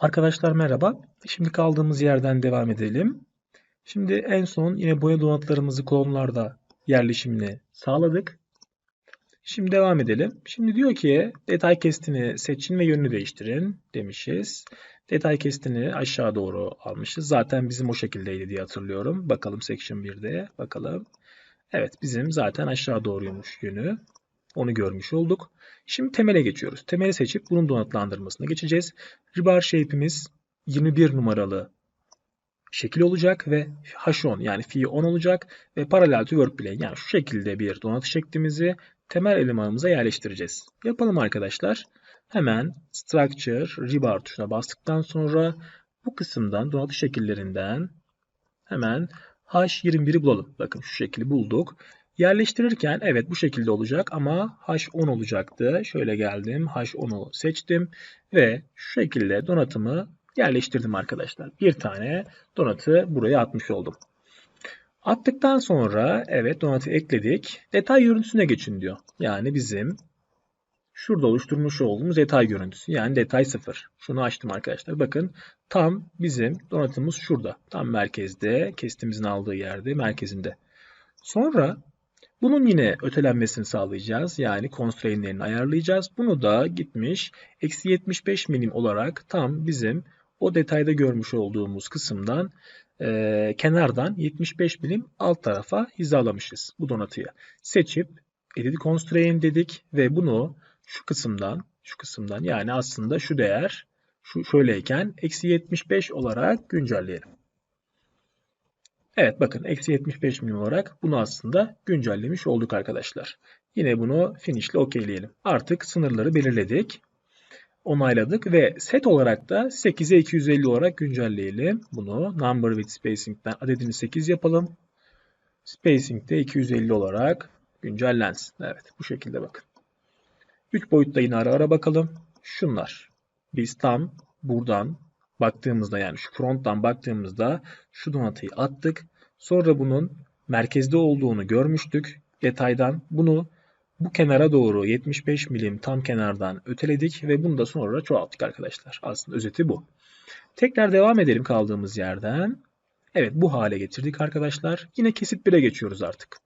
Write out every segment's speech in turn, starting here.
Arkadaşlar merhaba. Şimdi kaldığımız yerden devam edelim. Şimdi en son yine boya donatlarımızı kolonlarda yerleşimini sağladık. Şimdi devam edelim. Şimdi diyor ki detay kestini seçin ve yönünü değiştirin demişiz. Detay kestini aşağı doğru almışız. Zaten bizim o şekildeydi diye hatırlıyorum. Bakalım section 1'de. Bakalım. Evet bizim zaten aşağı doğruymuş yönü. Onu görmüş olduk. Şimdi temele geçiyoruz. Temeli seçip bunun donatlandırmasına geçeceğiz. Rebar shape'imiz 21 numaralı şekil olacak ve H10 yani fi 10 olacak ve paralel to work plane yani şu şekilde bir donatı şeklimizi temel elemanımıza yerleştireceğiz. Yapalım arkadaşlar. Hemen structure rebar tuşuna bastıktan sonra bu kısımdan donatı şekillerinden hemen H21'i bulalım. Bakın şu şekli bulduk. Yerleştirirken evet bu şekilde olacak ama H10 olacaktı. Şöyle geldim H10'u seçtim ve şu şekilde donatımı yerleştirdim arkadaşlar. Bir tane donatı buraya atmış oldum. Attıktan sonra evet donatı ekledik. Detay görüntüsüne geçin diyor. Yani bizim şurada oluşturmuş olduğumuz detay görüntüsü. Yani detay 0. Şunu açtım arkadaşlar. Bakın tam bizim donatımız şurada. Tam merkezde. Kestimizin aldığı yerde merkezinde. Sonra bunun yine ötelenmesini sağlayacağız. Yani constraintlerini ayarlayacağız. Bunu da gitmiş eksi 75 milim olarak tam bizim o detayda görmüş olduğumuz kısımdan e, kenardan 75 milim alt tarafa hizalamışız bu donatıyı. Seçip edit constraint dedik ve bunu şu kısımdan şu kısımdan yani aslında şu değer şu şöyleyken eksi 75 olarak güncelleyelim. Evet bakın eksi 75 milim olarak bunu aslında güncellemiş olduk arkadaşlar. Yine bunu finish ile okeyleyelim. Artık sınırları belirledik. Onayladık ve set olarak da 8'e 250 olarak güncelleyelim. Bunu number with spacing'den adedini 8 yapalım. Spacing de 250 olarak güncellensin. Evet bu şekilde bakın. 3 boyutta yine ara ara bakalım. Şunlar. Biz tam buradan baktığımızda yani şu fronttan baktığımızda şu donatıyı attık. Sonra bunun merkezde olduğunu görmüştük detaydan. Bunu bu kenara doğru 75 milim tam kenardan öteledik ve bunu da sonra çoğalttık arkadaşlar. Aslında özeti bu. Tekrar devam edelim kaldığımız yerden. Evet bu hale getirdik arkadaşlar. Yine kesit 1'e geçiyoruz artık.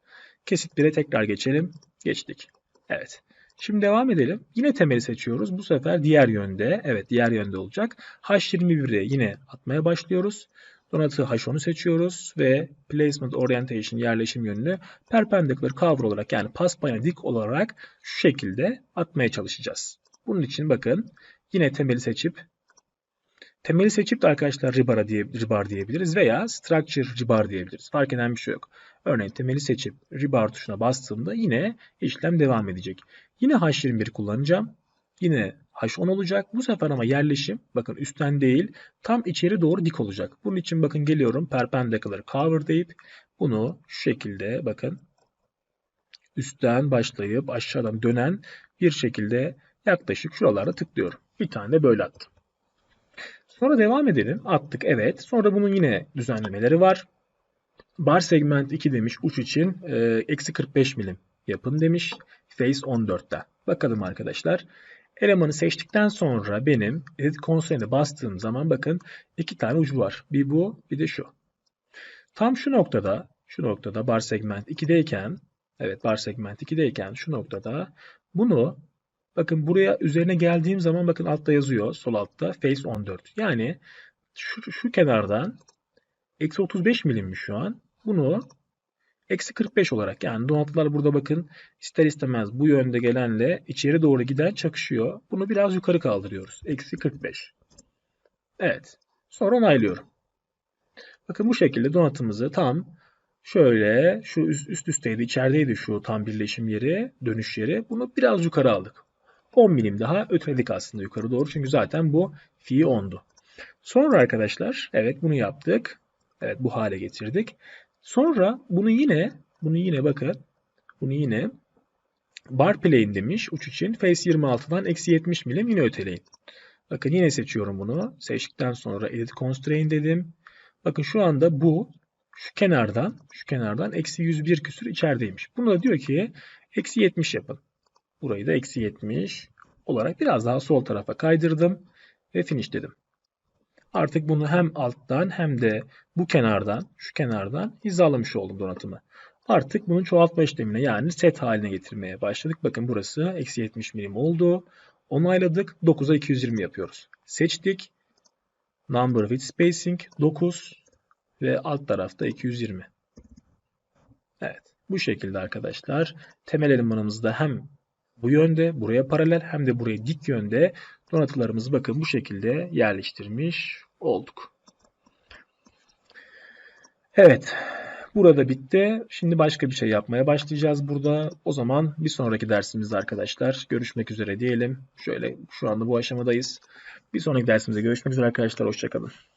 Kesit 1'e tekrar geçelim. Geçtik. Evet. Şimdi devam edelim. Yine temeli seçiyoruz. Bu sefer diğer yönde. Evet diğer yönde olacak. H21'e yine atmaya başlıyoruz. Donatı H10'u seçiyoruz ve Placement Orientation yerleşim yönünü Perpendicular Cover olarak yani paspaya dik olarak şu şekilde atmaya çalışacağız. Bunun için bakın yine temeli seçip Temeli seçip de arkadaşlar rebar, diye, rebar diyebiliriz veya structure rebar diyebiliriz. Fark eden bir şey yok. Örneğin temeli seçip rebar tuşuna bastığımda yine işlem devam edecek. Yine H21 kullanacağım. Yine H10 olacak. Bu sefer ama yerleşim bakın üstten değil tam içeri doğru dik olacak. Bunun için bakın geliyorum perpendicular cover deyip bunu şu şekilde bakın üstten başlayıp aşağıdan dönen bir şekilde yaklaşık şuralara tıklıyorum. Bir tane böyle attım. Sonra devam edelim. Attık evet. Sonra bunun yine düzenlemeleri var. Bar segment 2 demiş uç için e, eksi 45 milim yapın demiş. Face 14'te. Bakalım arkadaşlar. Elemanı seçtikten sonra benim edit constraint'e bastığım zaman bakın iki tane ucu var. Bir bu bir de şu. Tam şu noktada şu noktada bar segment 2'deyken evet bar segment 2'deyken şu noktada bunu bakın buraya üzerine geldiğim zaman bakın altta yazıyor sol altta face 14. Yani şu, şu kenardan eksi 35 milimmiş şu an. Bunu Eksi 45 olarak yani donatılar burada bakın ister istemez bu yönde gelenle içeri doğru giden çakışıyor. Bunu biraz yukarı kaldırıyoruz. Eksi 45. Evet. Sonra onaylıyorum. Bakın bu şekilde donatımızı tam şöyle şu üst, üst üsteydi içerideydi şu tam birleşim yeri dönüş yeri. Bunu biraz yukarı aldık. 10 milim daha öteledik aslında yukarı doğru. Çünkü zaten bu fi 10'du. Sonra arkadaşlar evet bunu yaptık. Evet bu hale getirdik. Sonra bunu yine bunu yine bakın bunu yine bar plane demiş uç için face 26'dan eksi 70 milim yine öteleyin. Bakın yine seçiyorum bunu. Seçtikten sonra edit constraint dedim. Bakın şu anda bu şu kenardan şu kenardan eksi 101 küsür içerideymiş. Bunu da diyor ki eksi 70 yapın. Burayı da eksi 70 olarak biraz daha sol tarafa kaydırdım ve finish dedim. Artık bunu hem alttan hem de bu kenardan, şu kenardan hizalamış oldum donatımı. Artık bunun çoğaltma işlemine yani set haline getirmeye başladık. Bakın burası eksi 70 milim oldu. Onayladık. 9'a 220 yapıyoruz. Seçtik. Number with spacing 9 ve alt tarafta 220. Evet. Bu şekilde arkadaşlar temel elemanımızda hem bu yönde buraya paralel hem de buraya dik yönde donatılarımızı bakın bu şekilde yerleştirmiş olduk. Evet. Burada bitti. Şimdi başka bir şey yapmaya başlayacağız burada. O zaman bir sonraki dersimizde arkadaşlar görüşmek üzere diyelim. Şöyle şu anda bu aşamadayız. Bir sonraki dersimizde görüşmek üzere arkadaşlar. Hoşçakalın.